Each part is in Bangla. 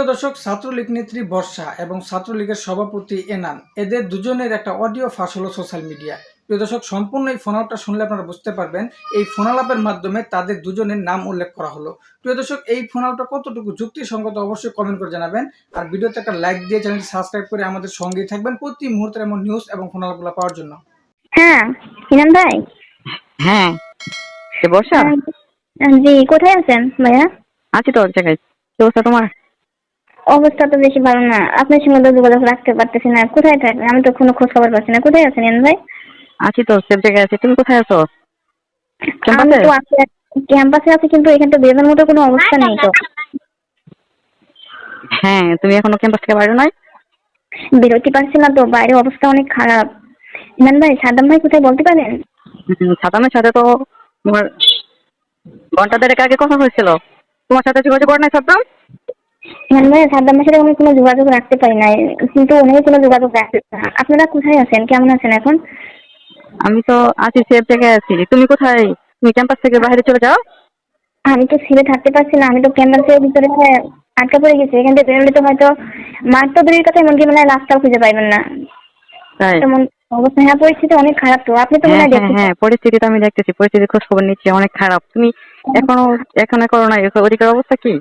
সুপ্রিয় দর্শক ছাত্রলীগ নেত্রী বর্ষা এবং ছাত্রলীগের সভাপতি এনান এদের দুজনের একটা অডিও ফাঁস হলো সোশ্যাল মিডিয়া প্রিয় দর্শক সম্পূর্ণ এই ফোন আলাপটা শুনলে আপনারা বুঝতে পারবেন এই ফোন আলাপের মাধ্যমে তাদের দুজনের নাম উল্লেখ করা হলো। প্রিয় দর্শক এই ফোন আলাপটা কতটুকু যুক্তিসঙ্গত অবশ্যই কমেন্ট করে জানাবেন আর ভিডিওতে একটা লাইক দিয়ে চ্যানেলটি সাবস্ক্রাইব করে আমাদের সঙ্গেই থাকবেন প্রতি মুহূর্তের এমন নিউজ এবং ফোন আলাপগুলো পাওয়ার জন্য। হ্যাঁ ইনাম ভাই? হ্যাঁ বর্ষা? জি কোথায় আছেন ভাইয়া? আছি তো এক জায়গায়। কি অবস্থা তোমার? অবস্থা তো বেশি ভালো না। আপনার সঙ্গে তো যোগাযোগ রাখতে পারতেছি না। কোথায় থাকেন আমি তো কোনো খোঁজ খবর পাচ্ছি না। কোথায় আছেন ইনাম ভাই? আছি তো সেফ জায়গায় আছি। তুমি কোথায় আছো? আমি ক্যাম্পাসে? তো আছি ক্যাম্পাসে আছি কিন্তু এখানে তো বেরোনোর মতো কোনো অবস্থা নেই তো। হ্যাঁ তুমি এখনও ক্যাম্পাস থেকে বাইরে নাই বেরোতে পারছি না তো। বাইরে অবস্থা অনেক খারাপ। ইনাম ভাই সাদ্দাম ভাই কোথায় বলতে পারেন? সাদামের সাথে তো তোমার ঘণ্টা দেড়েক আগে কথা হয়েছিল। তোমার সাথে যোগাযোগ করে নাই সাদ্দাম? ইনাম ভাই সাদ্দাম ভাইয়ের সাথে আমি কোনো যোগাযোগ রাখতে পারি নাই। কিন্তু উনিও কোনো যোগাযোগ রাখতে না। আপনারা কোথায় আছেন? কেমন আছেন এখন? আমি তো আছি সেফ জায়গায় আছি। তুমি কোথায়? তুমি ক্যাম্পাস থেকে বাইরে চলে যাও। আমি তো ছেড়ে থাকতে পারছি না। আমি তো ক্যাম্পাসের ভিতরে হ্যাঁ আটকা পড়ে গেছি। এখান থেকে বেরোলে তো হয়তো মার তো দূরের কথা এমনকি মানে রাস্তাও খুঁজে পাইবেন না। তেমন অবস্থা হ্যাঁ পরিস্থিতি অনেক খারাপ তো। আপনি তো মনে হ্যাঁ হয় হ্যাঁ হ্যাঁ পরিস্থিতি তো আমি দেখতেছি। পরিস্থিতি খোঁজ খবর নিচ্ছি। অনেক খারাপ। তুমি এখনও এখনও করো না ওদিকের অবস্থা কি?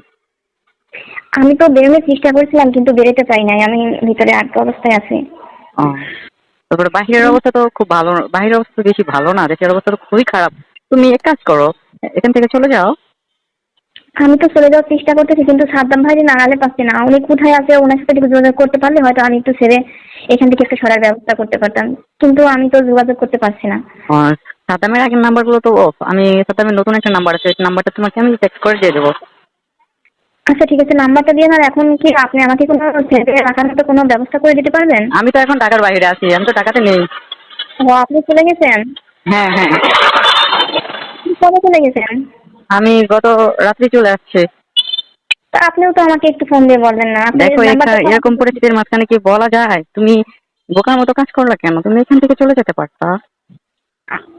আমি তো বেরোনোর চেষ্টা করেছিলাম কিন্তু বেরোতে পারি নাই। আমি ভিতরে আটকা অবস্থায় আছি। তারপরে বাহিরের অবস্থা তো খুব ভালো বাহিরের অবস্থা তো বেশি ভালো না দেশের অবস্থা তো খুবই খারাপ। তুমি এক কাজ করো এখান থেকে চলে যাও। আমি তো চলে যাওয়ার চেষ্টা করতেছি কিন্তু সাদ্দাম ভাই নাড়ালে পাচ্ছি না। উনি কোথায় আছে ওনার সাথে যোগাযোগ করতে পারলে হয়তো আমি একটু ছেড়ে এখান থেকে একটা সরার ব্যবস্থা করতে পারতাম। কিন্তু আমি তো যোগাযোগ করতে পারছি না। সাতামের আগের নাম্বারগুলো তো অফ আমি সাতামের নতুন একটা নাম্বার আছে নাম্বারটা তোমাকে আমি টেক্সট করে দিয়ে দেবো। আচ্ছা ঠিক আছে নাম্বারটা দিয়ে না এখন কি আপনি আমাকে কোনো ছেড়ে রাখার মতো কোনো ব্যবস্থা করে দিতে পারবেন? আমি তো এখন ঢাকার বাইরে আছি আমি তো ঢাকাতে নেই। ও আপনি চলে গেছেন? হ্যাঁ হ্যাঁ। কবে চলে গেছেন? আমি গত রাত্রি চলে আসছি। তা আপনিও তো আমাকে একটু ফোন দিয়ে বলবেন না। দেখো এরকম পরিস্থিতির মাঝখানে কি বলা যায়? তুমি বোকার মতো কাজ করলা কেন? তুমি এখান থেকে চলে যেতে পারতা।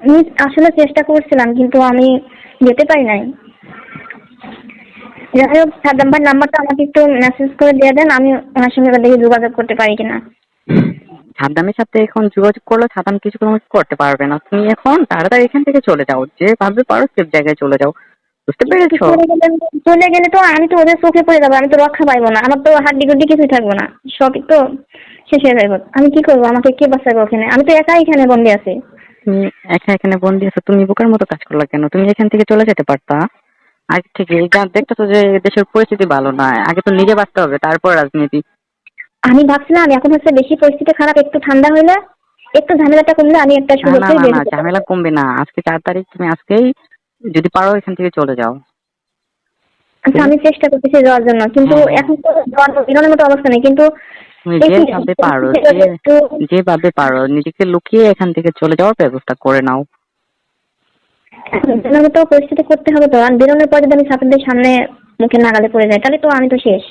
আমি আসলে চেষ্টা করছিলাম কিন্তু আমি যেতে পারি নাই। যাই হোক সাদ্দাম ভাই নাম্বারটা আমাকে একটু মেসেজ করে দিয়ে দেন আমি ওনার সঙ্গে দেখি যোগাযোগ করতে পারি কিনা। সাদ্দামের সাথে এখন যোগাযোগ করলে সাদ্দাম কিছু তোমাকে করতে পারবে না। তুমি এখন তাড়াতাড়ি এখান থেকে চলে যাও যে ভাবতে পারো সেফ জায়গায় চলে যাও। বুঝতে পেরেছ? চলে গেলে তো আমি তো ওদের চোখে পড়ে যাব আমি তো রক্ষা পাইবো না। আমার তো হাড্ডি গুড্ডি কিছুই থাকব না। সবই তো শেষ হয়ে যাবে। আমি কি করব? আমাকে কে বাঁচাবে ওখানে? আমি তো একাই এখানে বন্দি আছি। তুমি একা এখানে বন্দি আছো তুমি বোকার মতো কাজ করলা কেন? তুমি এখান থেকে চলে যেতে পারতা? আগে থেকে। দেখতেছো যে দেশের পরিস্থিতি ভালো নয় আগে তো নিজে বাঁচতে হবে তারপর রাজনীতি। আমি ভাবছিলাম এখন হচ্ছে বেশি পরিস্থিতি খারাপ একটু ঠান্ডা হইলে একটু ঝামেলাটা কমলে আমি একটা সুযোগ না না না ঝামেলা কমবে না। আজকে চার তারিখ তুমি আজকেই যদি পারো এখান থেকে চলে যাও। আচ্ছা আমি চেষ্টা করতেছি যাওয়ার জন্য কিন্তু। এখন তো বেরোনোর মতো অবস্থা নেই কিন্তু তুমি এই যে যে- ভাবে পারো যেভাবে পারো নিজেকে লুকিয়ে এখান থেকে চলে যাওয়ার ব্যবস্থা করে নাও। পরিস্থিতি করতে হবে তো। আর বেরোনোর পর যদি আমি ছাত্রদের সামনে মুখে নাগালে পড়ে যাই তাহলে তো আমি তো শেষ।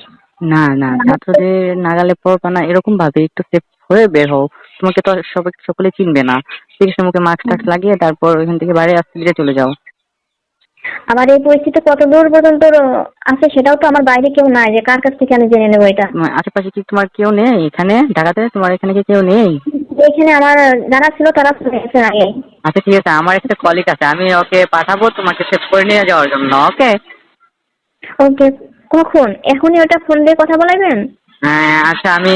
না না ছাত্রদের নাগালে পড়বা না এরকম ভাবে একটু সেফ হয়ে বের হও। তোমাকে তো সবাই সকলে চিনবে না। মুখে মাস্ক টাস্ক লাগিয়ে তারপর ওইখান থেকে বাইরে আসতে চলে যাও। আবার এই পরিস্থিতি কত দূর পর্যন্ত আছে সেটাও তো আমার বাইরে কেউ নাই যে কার কাছ থেকে আমি জেনে নেব এটা। আশেপাশে কি তোমার কেউ নেই এখানে? ঢাকাতে তোমার এখানে কি কেউ নেই? এখানে আমার যারা ছিল তারা চলে গেছে আগে। আচ্ছা ঠিক আছে আমার একটা কলিগ আছে আমি ওকে পাঠাবো তোমাকে সেভ করে নিয়ে যাওয়ার জন্য ওকে? ওকে কখন? এখনই ওটা ফোন দিয়ে কথা বলাবেন হ্যাঁ আচ্ছা আমি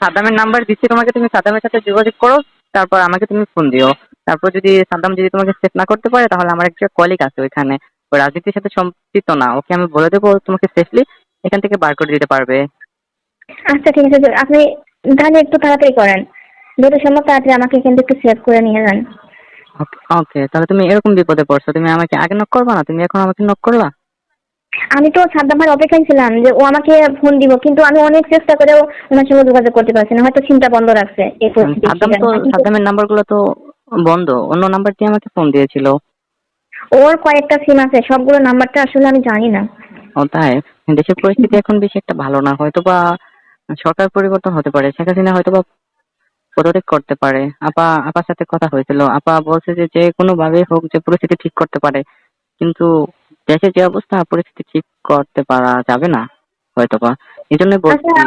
সাদ্দামের নাম্বার দিচ্ছি তোমাকে তুমি সাদ্দামের সাথে যোগাযোগ করো তারপর আমাকে তুমি ফোন দিও। তারপর যদি সাদ্দাম যদি তোমাকে সেভ না করতে পারে তাহলে আমার একটা কলিগ আছে ওইখানে। ও রাজনীতির সাথে সম্পৃক্ত না ওকে আমি বলে দেবো তোমাকে সেফলি এখান থেকে বার করে দিতে পারবে। আচ্ছা ঠিক আছে আপনি তাহলে একটু তাড়াতাড়ি করেন। যত সম্ভব তাড়াতাড়ি আমাকে এখান থেকে একটু সেভ করে নিয়ে যান। ওকে তাহলে তুমি এরকম বিপদে পড়ছো তুমি আমাকে আগে নক করবা না? তুমি এখন আমাকে নক করলা? আমি তো সাদ্দাম ভাইয়ের অপেক্ষায় ছিলাম যে ও আমাকে ফোন দিব কিন্তু আমি অনেক চেষ্টা করেও ওনার সঙ্গে যোগাযোগ করতে পারছি না হয়তো চিন্তা বন্ধ রাখছে এই পরিস্থিতির সাদ্দাম তো। সাদ্দামের নাম্বারগুলো তো বন্ধ অন্য নাম্বার দিয়ে আমাকে ফোন দিয়েছিল। ওর কয়েকটা সিম আছে সবগুলো নাম্বারটা আসলে আমি জানি না। ও তাই দেশের পরিস্থিতি এখন বেশি একটা ভালো না হয়তো বা সরকার পরিবর্তন হতে পারে শেখ হাসিনা হয়তো বা পদত্যাগ করতে পারে। আপা আপার সাথে কথা হয়েছিল। আপা বলছে যে যে কোনো ভাবে হোক যে পরিস্থিতি ঠিক করতে পারে। কিন্তু দেশের যে অবস্থা পরিস্থিতি ঠিক করতে পারা যাবে না হয়তো বা এই জন্য বলছি আচ্ছা,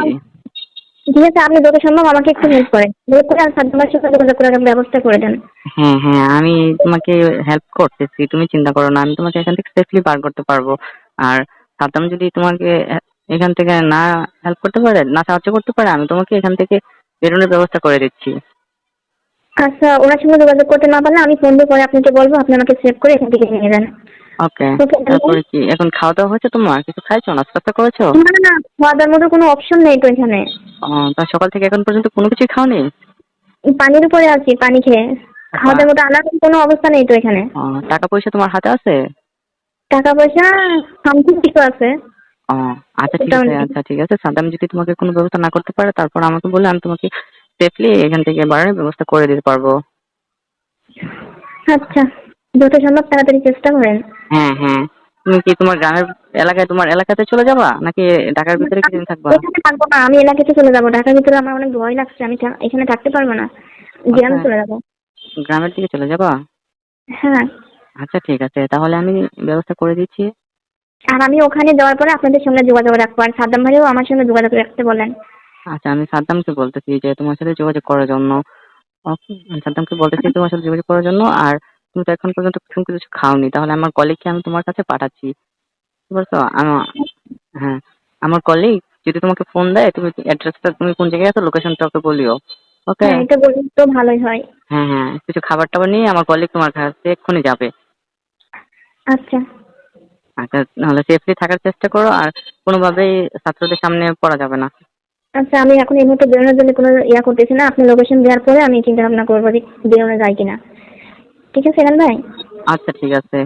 ঠিক আছে আপনি যত সম্ভব আমাকে একটু হেল্প করেন। হেল্প করে আর সাদ্দামের সাথে যোগাযোগ করার ব্যবস্থা করে দেন। হ্যাঁ হ্যাঁ আমি তোমাকে হেল্প করতেছি। তুমি চিন্তা করো না আমি তোমাকে এখান থেকে সেফলি বার করতে পারব। আর সাদ্দাম যদি তোমাকে এখান থেকে না হেল্প করতে পারে না সাহায্য করতে পারে আমি তোমাকে এখান থেকে বেরোনোর ব্যবস্থা করে দিচ্ছি। আচ্ছা ওনার সঙ্গে যোগাযোগ করতে না পারলে আমি ফোন দিয়ে পরে আপনাকে বলব আপনি আমাকে সেভ করে এখান থেকে নিয়ে যান ওকে তারপরে কি এখন খাওয়া দাওয়া হয়েছে তোমার? কিছু খাইছো? নাস্তা করেছ? না না খাওয়া দাওয়ার মতো কোনো অপশন নেই তো এখানে। তা সকাল থেকে এখন পর্যন্ত কোনো কিছুই খাওনি? পানির উপরে আছি পানি খেয়ে। খাওয়া দাওয়ার মতো আলাদা কোনো অবস্থা নেই তো এখানে। টাকা পয়সা তোমার হাতে আছে? টাকা পয়সা সামথিং কিছু আছে। ও আচ্ছা ঠিক আছে আচ্ছা ঠিক আছে। সাদ্দাম যদি তোমাকে কোনো ব্যবস্থা না করতে পারে তারপর আমাকে বলে আমি তোমাকে সেফলি এখান থেকে বাড়ানোর ব্যবস্থা করে দিতে পারব। আচ্ছা যত সম্ভব তাড়াতাড়ি চেষ্টা করেন। হ্যাঁ হ্যাঁ। তুমি কি তোমার গ্রামের এলাকায় তোমার এলাকাতে চলে যাবা? নাকি ঢাকার ভিতরে কিছুদিন থাকবা? এখানে থাকব না আমি এলাকাতে চলে যাব। ঢাকার ভিতরে আমার অনেক ভয় লাগছে আমি থা- এখানে থাকতে পারব না। গ্রামে আচ্ছা। চলে যাব। গ্রামের দিকে চলে যাবা? হ্যাঁ। আচ্ছা ঠিক আছে। তাহলে আমি ব্যবস্থা করে দিচ্ছি। আর আমি ওখানে যাওয়ার পরে আপনাদের সঙ্গে যোগাযোগ রাখব। আর সাদ্দাম ভাইও আমার সঙ্গে যোগাযোগ রাখতে বলেন। আচ্ছা আমি সাদ্দামকে বলতেছি যে তোমার সাথে যোগাযোগ করার জন্য। সাদ্দামকে বলতেছি তোমার সাথে যোগাযোগ করার জন্য। আর তুমি তো এখন পর্যন্ত কিছু কিছু খাওনি। তাহলে আমার কলিগকে আমি তোমার কাছে পাঠাচ্ছি। আমার হ্যাঁ আমার কলিগ যদি তোমাকে ফোন দেয় তুমি অ্যাড্রেসটা তুমি কোন জায়গায় আছো লোকেশনটা ওকে বলিও। ওকে হ্যাঁ এটা বললে তো ভালোই হয়। হ্যাঁ হ্যাঁ কিছু খাবার টাবার নিয়ে আমার কলিগ তোমার কাছে এক্ষুনি যাবে। আচ্ছা। আচ্ছা নাহলে সেফলি থাকার চেষ্টা করো আর কোনোভাবেই ছাত্রদের সামনে পড়া যাবে না। আচ্ছা আমি এখন এই মুহূর্তে বেরোনোর জন্য কোনো ইয়া করতেছি না। আপনি লোকেশন দেওয়ার পরে আমি চিন্তা ভাবনা করব যে বেরোনো যায় কিনা। ঠিক আছে এখান ভাই? আচ্ছা ঠিক আছে।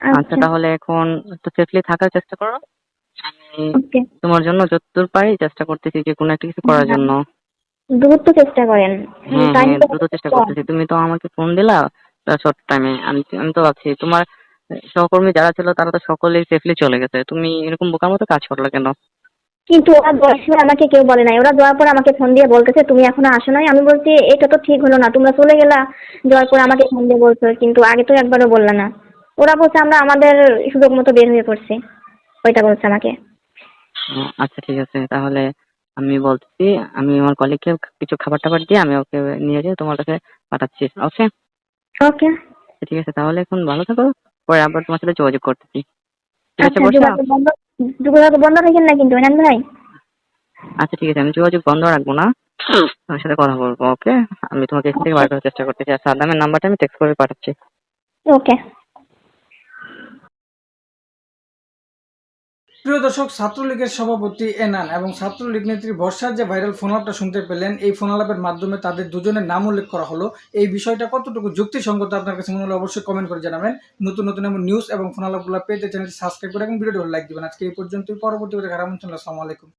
আচ্ছা আচ্ছা। তাহলে এখন একটু সেফলি থাকার চেষ্টা করো। আমি ওকে। তোমার জন্য যতদূর পারি চেষ্টা করতেছি যে কোনো একটা কিছু করার জন্য। দ্রুত চেষ্টা করেন। হ্যাঁ হ্যাঁ দ্রুত চেষ্টা করতেছি। তুমি তো আমাকে ফোন দিলা শর্ট টাইমে আমি আমি তো ভাবছি তোমার সহকর্মী যারা ছিল তারা তো সকলেই সেফলি চলে গেছে। তুমি এরকম বোকার মতো কাজ করলে কেন? কিন্তু ওরা সময় আমাকে কেউ বলে নাই। ওরা যাওয়ার পর আমাকে ফোন দিয়ে বলতেছে তুমি এখনও আসো নাই? আমি বলছি এটা তো ঠিক হলো না তোমরা চলে গেলা। যাওয়ার পর আমাকে ফোন দিয়ে বলছো কিন্তু আগে তো একবারও বললা না। ওরা বলছে আমরা আমাদের সুযোগ মতো বের হয়ে পড়ছি। ওইটা বলছে আমাকে। আচ্ছা ঠিক আছে। তাহলে আমি বলছি আমি আমার কলিগকে কিছু খাবার টাবার দিয়ে আমি ওকে নিয়ে যেয়ে তোমার কাছে পাঠাচ্ছি ওকে ওকে ঠিক আছে। তাহলে এখন ভালো থাকো। পরে আবার তোমার সাথে যোগাযোগ করতেছি। ঠিক আছে আচ্ছা বর্ষা? যোগাযোগ বন্ধ রাখেন না কিন্তু এনান ভাই? আচ্ছা ঠিক আছে আমি যোগাযোগ বন্ধ রাখব না। তোমার সাথে কথা বলব ওকে? আমি তোমাকে এখান থেকে বার করার চেষ্টা করতেছি। আর সাদামের নাম্বারটা আমি টেক্সট করে পাঠাচ্ছি। ওকে। প্রিয় দর্শক, ছাত্রলীগের সভাপতি এনান এবং ছাত্রলীগ নেত্রী বর্ষার যে ভাইরাল ফোন আপটা শুনতে পেলেন, এই ফোনালাপের মাধ্যমে তাদের দুজনের নাম উল্লেখ করা হলো। এই বিষয়টা কতটুকু যুক্তিসঙ্গত আপনার কাছে মনে হলে অবশ্যই কমেন্ট করে জানাবেন। নতুন নতুন এমন নিউজ এবং ফোন আলাপগুলো পেতে চ্যানেলটি সাবস্ক্রাইব করে এবং ভিডিওটি লাইক দেবেন। আজকে এই পর্যন্তই। পরবর্তী করে আসসালামু আলাইকুম।